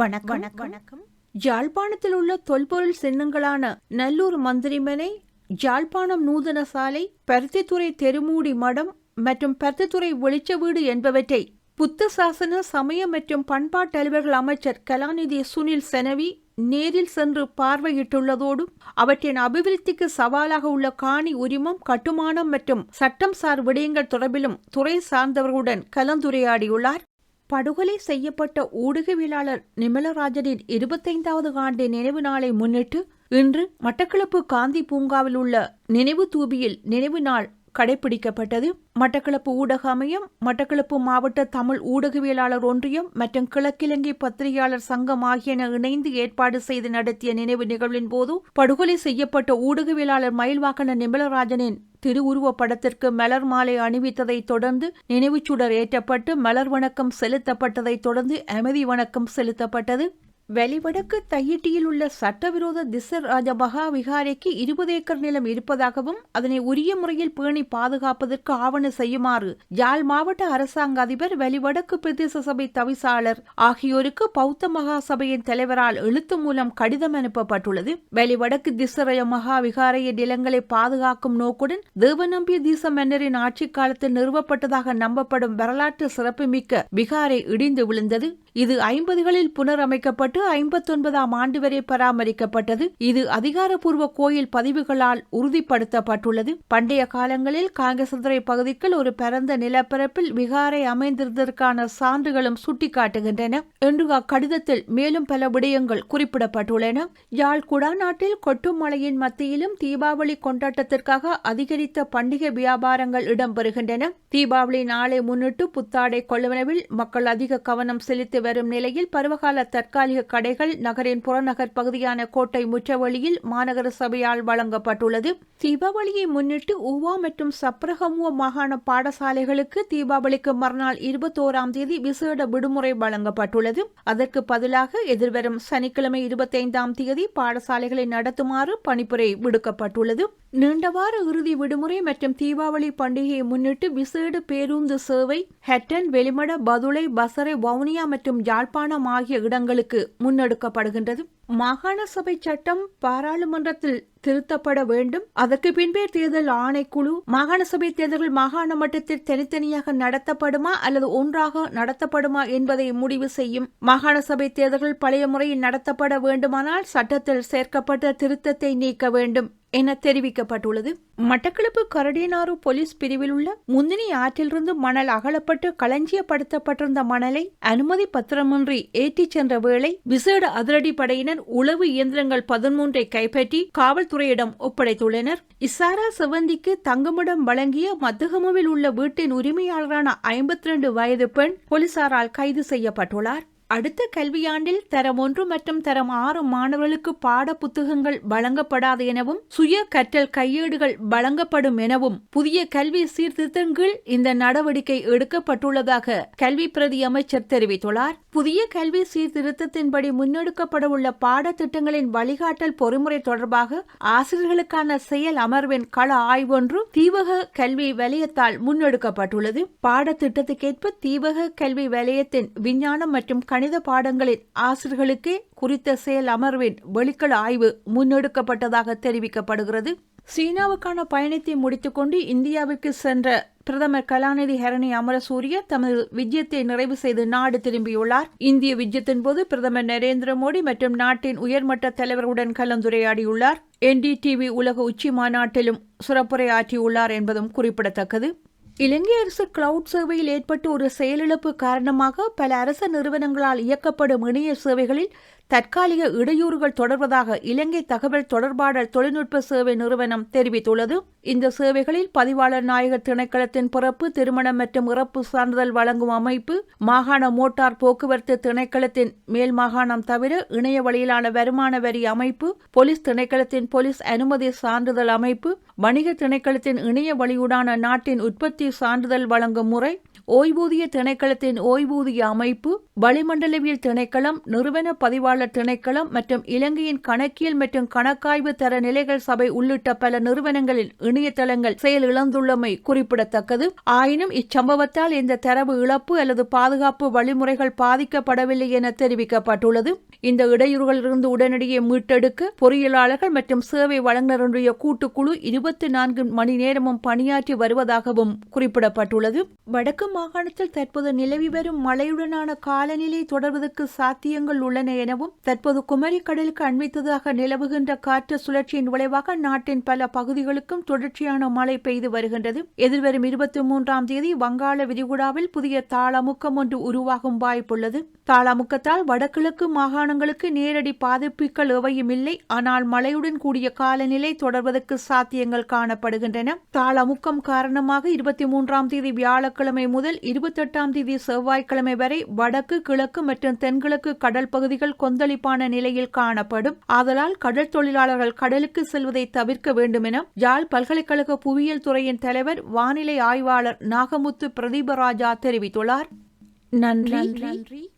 வணக்கம். வணக்கம். ஜாழ்ப்பாணத்தில் உள்ள தொல்பொருள் சின்னங்களான நல்லூர் மந்திரிமனை ஜாழ்ப்பாணம் நூதன சாலை பருத்தித்துறை தெருமூடி மடம் மற்றும் பருத்தித்துறை வெளிச்ச வீடு என்பவற்றை புத்த சாசன சமய மற்றும் பண்பாட்டு அலுவலர்கள் அமைச்சர் கலாநிதி சுனில் செனவி நேரில் சென்று பார்வையிட்டுள்ளதோடு அவற்றின் அபிவிருத்திக்கு சவாலாக உள்ள காணி உரிமம் கட்டுமானம் மற்றும் சட்டம் சார் விடயங்கள் தொடர்பிலும் துறை சார்ந்தவர்களுடன் கலந்துரையாடியுள்ளார். படுகொலை செய்யப்பட்ட ஊடகவியலாளர் நிமலராஜனின் இருபத்தைந்தாவது ஆண்டு நினைவு நாளை முன்னிட்டு இன்று மட்டக்களப்பு காந்தி பூங்காவில் உள்ள நினைவு தூபியில் நினைவு நாள் கடைபிடிக்கப்பட்டது. மட்டக்களப்பு ஊடக அமையம் மட்டக்களப்பு மாவட்ட தமிழ் ஊடகவியலாளர் ஒன்றியம் மற்றும் கிழக்கிலங்கை பத்திரிகையாளர் சங்கம் ஆகியன இணைந்து ஏற்பாடு செய்து நடத்திய நினைவு நிகழ்வின் போது படுகொலை செய்யப்பட்ட ஊடகவியலாளர் மயில்வாக்கன நிமலராஜனின் திருவுருவப் படத்திற்கு மலர் மாலை அணிவித்ததைத் தொடர்ந்து நினைவுச்சுடர் ஏற்றப்பட்டு மலர் வணக்கம் செலுத்தப்பட்டதைத் தொடர்ந்து அமைதி வணக்கம் செலுத்தப்பட்டது. வெளிவடக்கு தையிட்டியில் உள்ள சட்டவிரோத திசர் ராஜபகா விகாரைக்கு இருபது ஏக்கர் நிலம் இருப்பதாகவும் அதனை உரிய முறையில் பேணி பாதுகாப்பதற்கு ஆவண செய்யுமாறு யாழ் மாவட்ட அரசாங்க அதிபர் வெளிவடக்கு பிரதேச சபை தவிசாளர் ஆகியோருக்கு பௌத்த மகா சபையின் தலைவரால் எழுத்து மூலம் கடிதம் அனுப்பப்பட்டுள்ளது. வெளிவடக்கு திசரய மகா விகாரைய நிலங்களை பாதுகாக்கும் நோக்குடன் தேவநம்பிய தீச மன்னரின் ஆட்சி காலத்தில் நிறுவப்பட்டதாக நம்பப்படும் வரலாற்று சிறப்புமிக்க விகாரை இடிந்து விழுந்தது. இது ஐம்பதுகளில் புனரமைக்கப்பட்டு ஐம்பத்தொன்பதாம் ஆண்டு வரை பராமரிக்கப்பட்டது. இது அதிகாரப்பூர்வ கோயில் பதிவுகளால் உறுதிப்படுத்தப்பட்டுள்ளது. பண்டைய காலங்களில் காங்கசதுரை பகுதிக்குள் ஒரு பரந்த நிலப்பரப்பில் விகாரை அமைந்திருந்ததற்கான சான்றுகளும் சுட்டிக்காட்டுகின்றன என்று அக்கடிதத்தில் மேலும் பல விடயங்கள் குறிப்பிடப்பட்டுள்ளன. யாழ் குடாநாட்டில் கொட்டும் மழையின் மத்தியிலும் தீபாவளி கொண்டாட்டத்திற்காக அதிகரித்த பண்டிகை வியாபாரங்கள் இடம்பெறுகின்றன. தீபாவளி நாளை முன்னிட்டு புத்தாடை கொள்வனவில் மக்கள் அதிக கவனம் செலுத்தி வரும் நிலையில் பருவகால தற்காலிக கடைகள் நகரின் புறநகர் பகுதியான கோட்டை முற்றவழியில் மாநகர சபையால் வழங்கப்பட்டுள்ளது. தீபாவளியை முன்னிட்டு ஊவா மற்றும் சப்ரகமுவ மாகாண பாடசாலைகளுக்கு தீபாவளிக்கு மறுநாள் இருபத்தோராம் தேதி விசேட விடுமுறை வழங்கப்பட்டுள்ளது. அதற்கு பதிலாக எதிர்வரும் சனிக்கிழமை இருபத்தைந்தாம் தேதி பாடசாலைகளை நடத்துமாறு பணிப்புரை விடுக்கப்பட்டுள்ளது. நீண்டவார இறுதி விடுமுறை மற்றும் தீபாவளி பண்டிகையை முன்னிட்டு விசேட பேருந்து சேவை ஹெட்டன் வெளிமட பதுளை பசரை வவுனியா மற்றும் யாழ்ப்பாணம் ஆகிய இடங்களுக்கு முன்னெடுக்கப்படுகின்றது. மாகாண சபை சட்டம் பாராளுமன்றத்தில் திருத்தப்பட வேண்டும். அதற்கு பின்பே தேர்தல் ஆணைக்குழு மாகாண சபை தேர்தல்கள் மாகாண மட்டத்தில் தனித்தனியாக நடத்தப்படுமா அல்லது ஒன்றாக நடத்தப்படுமா என்பதை முடிவு செய்யும் மாகாண சபை தேர்தல்கள் பழைய முறையில் நடத்தப்பட வேண்டுமானால் சட்டத்தில் சேர்க்கப்பட்ட திருத்தத்தை நீக்க வேண்டும். என தெரிவிக்கப்பட்டுள்ளது. மட்டக்களப்பு கரடியனாறு போலீஸ் பிரிவில் உள்ள முந்தினி ஆற்றிலிருந்து மணல் அகலப்பட்டு களஞ்சியப்படுத்தப்பட்டிருந்த மணலை அனுமதி பத்திரமின்றி ஏற்றிச் சென்ற வேளை விசேட அதிரடி படையினர் உளவு இயந்திரங்கள் பதிமூன்றை கைப்பற்றி காவல்துறையிடம் ஒப்படைத்துள்ளனர். இசாரா செவந்திக்கு தங்குமிடம் வழங்கிய மத்தகமுவில் உள்ள வீட்டின் உரிமையாளரான ஐம்பத்தி ரெண்டு வயது பெண் போலீசாரால் கைது செய்யப்பட்டுள்ளார். அடுத்த கல்வியாண்டில் தரம் ஒன்று மற்றும் தரம் ஆறு மாணவர்களுக்கு பாட புத்தகங்கள் வழங்கப்படாது எனவும் சுய கற்றல் கையேடுகள் வழங்கப்படும் எனவும் புதிய கல்வி சீர்திருத்தங்கள் இந்த நடவடிக்கை எடுக்கப்பட்டுள்ளதாக கல்வி பிரதி அமைச்சர் தெரிவித்துள்ளார். புதிய கல்வி சீர்திருத்தத்தின்படி முன்னெடுக்கப்பட உள்ள பாடத்திட்டங்களின் வழிகாட்டல் பொறிமுறை தொடர்பாக ஆசிரியர்களுக்கான செயல் அமர்வின் கள ஆய்வொன்று தீவக கல்வி வலயத்தால் முன்னெடுக்கப்பட்டுள்ளது. பாடத்திட்டத்துக்கேற்ப தீவக கல்வி வலயத்தின் விஞ்ஞானம் மற்றும் கணித பாடங்களின் ஆசிரியர்களுக்கே குறித்த செயல் அமர்வின் வெளிக்கள ஆய்வு முன்னெடுக்கப்பட்டதாக தெரிவிக்கப்படுகிறது. சீனாவுக்கான பயணத்தை முடித்துக்கொண்டு இந்தியாவுக்கு சென்ற பிரதமர் கலாநிதி ஹரணி அமரசூரிய தமது விஜயத்தை நிறைவு செய்து நாடு திரும்பியுள்ளார். இந்திய விஜயத்தின் போது பிரதமர் நரேந்திர மோடி மற்றும் நாட்டின் உயர்மட்ட தலைவர்களுடன் கலந்துரையாடியுள்ளார். என்டிடிவி உலக உச்சி மாநாட்டிலும் சிறப்புரையாற்றியுள்ளார் என்பதும் குறிப்பிடத்தக்கது. இலங்கை அரசு கிளவுட் சேவையில் ஏற்பட்ட ஒரு செயலிழப்பு காரணமாக பல அரசு நிறுவனங்களால் இயக்கப்படும் இணைய சேவைகளில் தற்காலிக இடையூறுகள் தொடர்வதாக இலங்கை தகவல் தொடர்பாடல் தொழில்நுட்ப சேவை நிறுவனம் தெரிவித்துள்ளது. இந்த சேவைகளில் பதிவாளர் நாயகர் திணைக்களத்தின் பிறப்பு திருமணம் மற்றும் இறப்பு சான்றிதழ் வழங்கும் அமைப்பு மாகாண மோட்டார் போக்குவரத்து திணைக்களத்தின் மேல் மாகாணம் தவிர இணைய வழியிலான வருமான வரி அமைப்பு போலீஸ் திணைக்களத்தின் போலீஸ் அனுமதி சான்றிதழ் அமைப்பு வணிக திணைக்களத்தின் இணைய வழியுடான நாட்டின் உற்பத்தி சான்றிதழ் வழங்கும் முறை ஓய்வூதிய திணைக்களத்தின் ஓய்வூதிய அமைப்பு வளிமண்டலவியல் திணைக்களம் நிறுவன பதிவாளர் திணைக்களம் மற்றும் இலங்கையின் கணக்கியல் மற்றும் கணக்காய்வு தர நிலைகள் சபை உள்ளிட்ட பல நிறுவனங்களில் இணையதளங்கள் செயல் இழந்துள்ளமை குறிப்பிடத்தக்கது. ஆயினும் இச்சம்பவத்தால் இந்த தரவு இழப்பு அல்லது பாதுகாப்பு வழிமுறைகள் பாதிக்கப்படவில்லை என தெரிவிக்கப்பட்டுள்ளது. இந்த இடையூறுகளிலிருந்து உடனடியே மீட்டெடுக்க பொறியியலாளர்கள் மற்றும் சேவை வழங்குநருடைய கூட்டுக்குழு இருபத்தி நான்கு மணி நேரமும் பணியாற்றி வருவதாகவும் குறிப்பிடப்பட்டுள்ளது. வடக்கு மாகாணத்தில் தற்போது நிலவி வரும் மழையுடனான காலநிலை தொடர்வதற்கு சாத்தியங்கள் உள்ளன எனவும் தற்போது குமரி கடலுக்கு அண்மித்ததாக நிலவுகின்ற காற்று சுழற்சியின் விளைவாக நாட்டின் பல பகுதிகளுக்கும் தொடர்ச்சியான மழை பெய்து வருகின்றது. எதிர்வரும் இருபத்தி மூன்றாம் தேதி வங்காள விரிகுடாவில் புதிய தாளமுக்கம் ஒன்று உருவாகும் வாய்ப்புள்ளது. தாளமுக்கத்தால் வடகிழக்கு மாகாணங்களுக்கு நேரடி பாதிப்புகள் எவையும் இல்லை ஆனால் மழையுடன் கூடிய காலநிலை தொடர்வதற்கு சாத்தியங்கள் காணப்படுகின்றன. தாளமுக்கம் காரணமாக இருபத்தி மூன்றாம் தேதி வியாழக்கிழமை முதல் இருபத்தெட்டாம் தேதி செவ்வாய்க்கிழமை வரை வடக்கு கிழக்கு மற்றும் தென்கிழக்கு கடல் பகுதிகள் கொந்தளிப்பான நிலையில் காணப்படும். ஆதலால் கடல் தொழிலாளர்கள் கடலுக்கு செல்வதை தவிர்க்க வேண்டும் என யாழ் பல்கலைக்கழக புவியியல் துறையின் தலைவர் வானிலை ஆய்வாளர் நாகமுத்து பிரதீபராஜா தெரிவித்துள்ளார். நன்றி. நன்றி.